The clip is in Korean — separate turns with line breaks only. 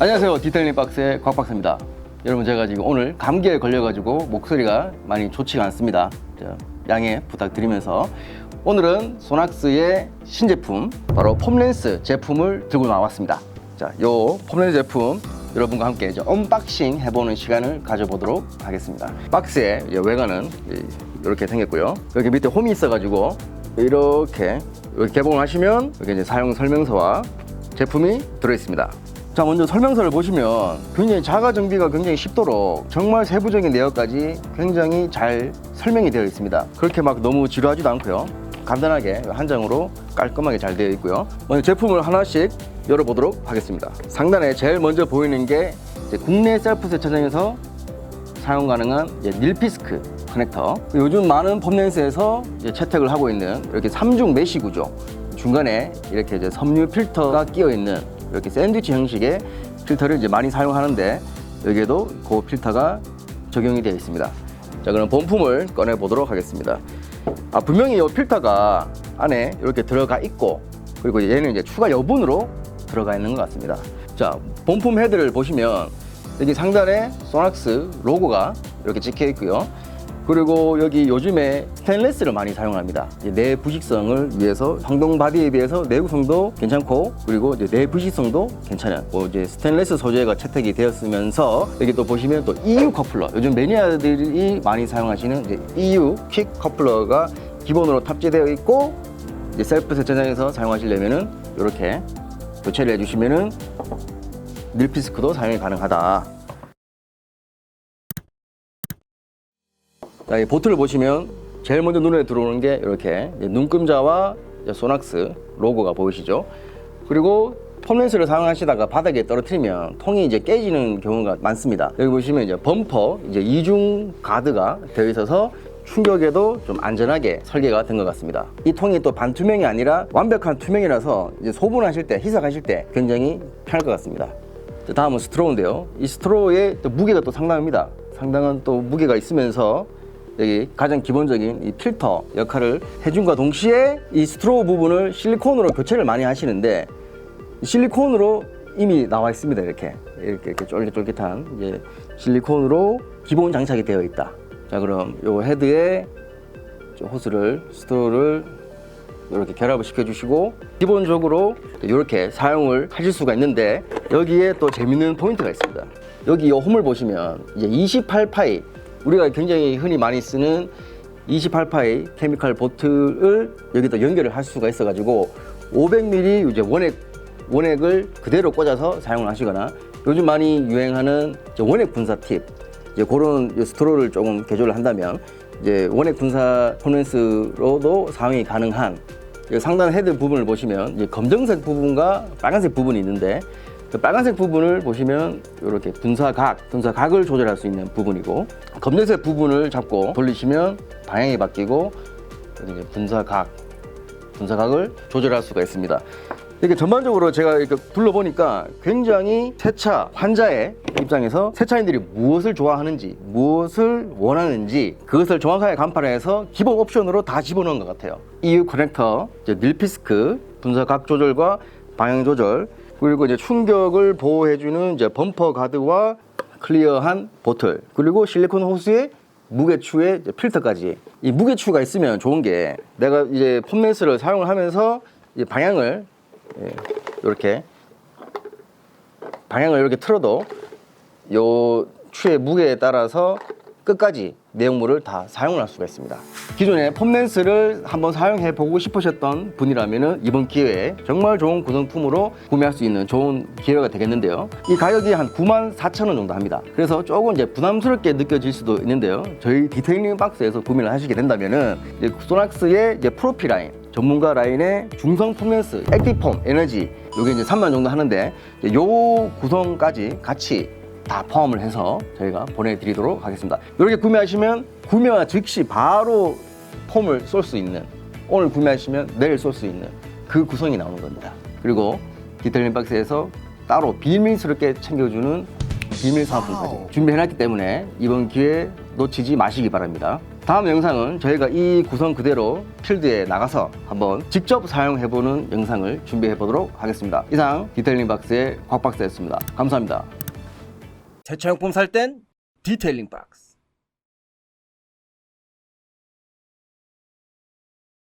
안녕하세요. 디테일링 박스의 곽 박사입니다. 여러분 제가 지금 오늘 감기에 걸려가지고 목소리가 많이 좋지가 않습니다. 자, 양해 부탁드리면서 오늘은 소낙스의 신제품 바로 폼렌스 제품을 들고 나왔습니다. 자, 요 폼렌스 제품 여러분과 함께 이제 언박싱 해보는 시간을 가져보도록 하겠습니다. 박스의 외관은 이렇게 생겼고요. 여기 밑에 홈이 있어가지고 이렇게 이렇게 개봉을 하시면 여기 이제 사용 설명서와 제품이 들어있습니다. 자 먼저 설명서를 보시면 굉장히 자가 정비가 굉장히 쉽도록 정말 세부적인 내역까지 굉장히 잘 설명이 되어 있습니다. 그렇게 막 너무 지루하지도 않고요. 간단하게 한 장으로 깔끔하게 잘 되어 있고요. 먼저 제품을 하나씩 열어보도록 하겠습니다. 상단에 제일 먼저 보이는 게 국내 셀프 세차장에서 사용 가능한 이제 닐피스크 커넥터. 요즘 많은 폼렌스에서 이제 채택을 하고 있는 이렇게 삼중 메시 구조. 중간에 이렇게 이제 섬유 필터가 끼어 있는 이렇게 샌드위치 형식의 필터를 이제 많이 사용하는데 여기에도 그 필터가 적용이 되어 있습니다. 자, 그럼 본품을 꺼내 보도록 하겠습니다. 아, 분명히 이 필터가 안에 이렇게 들어가 있고 그리고 얘는 이제 추가 여분으로 들어가 있는 것 같습니다. 자, 본품 헤드를 보시면 여기 상단에 소낙스 로고가 이렇게 찍혀 있고요. 그리고 여기 요즘에 스테인레스를 많이 사용합니다. 내 부식성을 위해서 황동 바디에 비해서 내구성도 괜찮고 그리고 내 부식성도 괜찮은 뭐 이제 스테인레스 소재가 채택이 되었으면서 여기 또 보시면 또 EU 커플러 요즘 매니아들이 많이 사용하시는 이제 EU 퀵 커플러가 기본으로 탑재되어 있고 이제 셀프 세차장에서 사용하시려면은 이렇게 교체를 해주시면은 닐피스크도 사용이 가능하다. 이 보트를 보시면 제일 먼저 눈에 들어오는 게 이렇게 눈금자와 소낙스 로고가 보이시죠? 그리고 폼렌스를 사용하시다가 바닥에 떨어뜨리면 통이 이제 깨지는 경우가 많습니다. 여기 보시면 이제 범퍼 이제 이중 가드가 되어 있어서 충격에도 좀 안전하게 설계가 된 것 같습니다. 이 통이 또 반투명이 아니라 완벽한 투명이라서 소분하실 때, 희석하실 때 굉장히 편할 것 같습니다. 자, 다음은 스트로우인데요. 이 스트로우의 또 무게가 또 상당합니다. 상당한 또 무게가 있으면서 여기 가장 기본적인 이 필터 역할을 해준과 동시에 이 스트로우 부분을 실리콘으로 교체를 많이 하시는데 이 실리콘으로 이미 나와 있습니다. 이렇게 이렇게, 이렇게 쫄깃쫄깃한 이제 실리콘으로 기본 장착이 되어 있다. 자 그럼 요 헤드에 저 호스를 스트로우를 이렇게 결합을 시켜주시고 기본적으로 이렇게 사용을 하실 수가 있는데 여기에 또 재밌는 포인트가 있습니다. 여기 이 홈을 보시면 이제 28파이 우리가 굉장히 흔히 많이 쓰는 28파이 케미칼 보트를 여기다 연결을 할 수가 있어가지고 500ml 이제 원액 원액을 그대로 꽂아서 사용을 하시거나 요즘 많이 유행하는 원액 분사 팁 이제 그런 스트로를 조금 개조를 한다면 이제 원액 분사 콘덴스로도 사용이 가능한 이 상단 헤드 부분을 보시면 이제 검정색 부분과 빨간색 부분이 있는데 그 빨간색 부분을 보시면 이렇게 분사각, 분사각을 조절할 수 있는 부분이고 검정색 부분을 잡고 돌리시면 방향이 바뀌고 이제 분사각, 분사각을 조절할 수가 있습니다. 이렇게 전반적으로 제가 이렇게 둘러보니까 굉장히 세차 환자의 입장에서 세차인들이 무엇을 좋아하는지 무엇을 원하는지 그것을 정확하게 간판해서 기본 옵션으로 다 집어넣은 것 같아요. EU 커넥터, 밀피스크, 분사각 조절과 방향 조절, 그리고 이제 충격을 보호해주는 이제 범퍼 가드와 클리어한 보틀, 그리고 실리콘 호스의 무게추의 필터까지. 이 무게추가 있으면 좋은 게 내가 이제 폼렌스를 사용을 하면서 이 방향을 예, 이렇게 방향을 이렇게 틀어도 요 추의 무게에 따라서 끝까지 내용물을 다 사용을 할 수가 있습니다. 기존에 폼렌스를 한번 사용해 보고 싶으셨던 분이라면 이번 기회에 정말 좋은 구성품으로 구매할 수 있는 좋은 기회가 되겠는데요. 이 가격이 한 9만 4천 원 정도 합니다. 그래서 조금 이제 부담스럽게 느껴질 수도 있는데요. 저희 디테일링 박스에서 구매를 하시게 된다면은 소낙스의 이제 프로필 라인 전문가 라인의 중성 폼렌스 액티폼 에너지 요게 이제 3만 정도 하는데 요 구성까지 같이 다 포함을 해서 저희가 보내드리도록 하겠습니다. 이렇게 구매하시면 구매와 즉시 바로 폼을 쏠 수 있는 오늘 구매하시면 내일 쏠 수 있는 그 구성이 나오는 겁니다. 그리고 디테일링 박스에서 따로 비밀스럽게 챙겨주는 비밀 사업까지 준비해놨기 때문에 이번 기회 놓치지 마시기 바랍니다. 다음 영상은 저희가 이 구성 그대로 필드에 나가서 한번 직접 사용해보는 영상을 준비해보도록 하겠습니다. 이상 디테일링 박스의 곽 박사였습니다. 감사합니다. 재차용품 살 땐 디테일링 박스.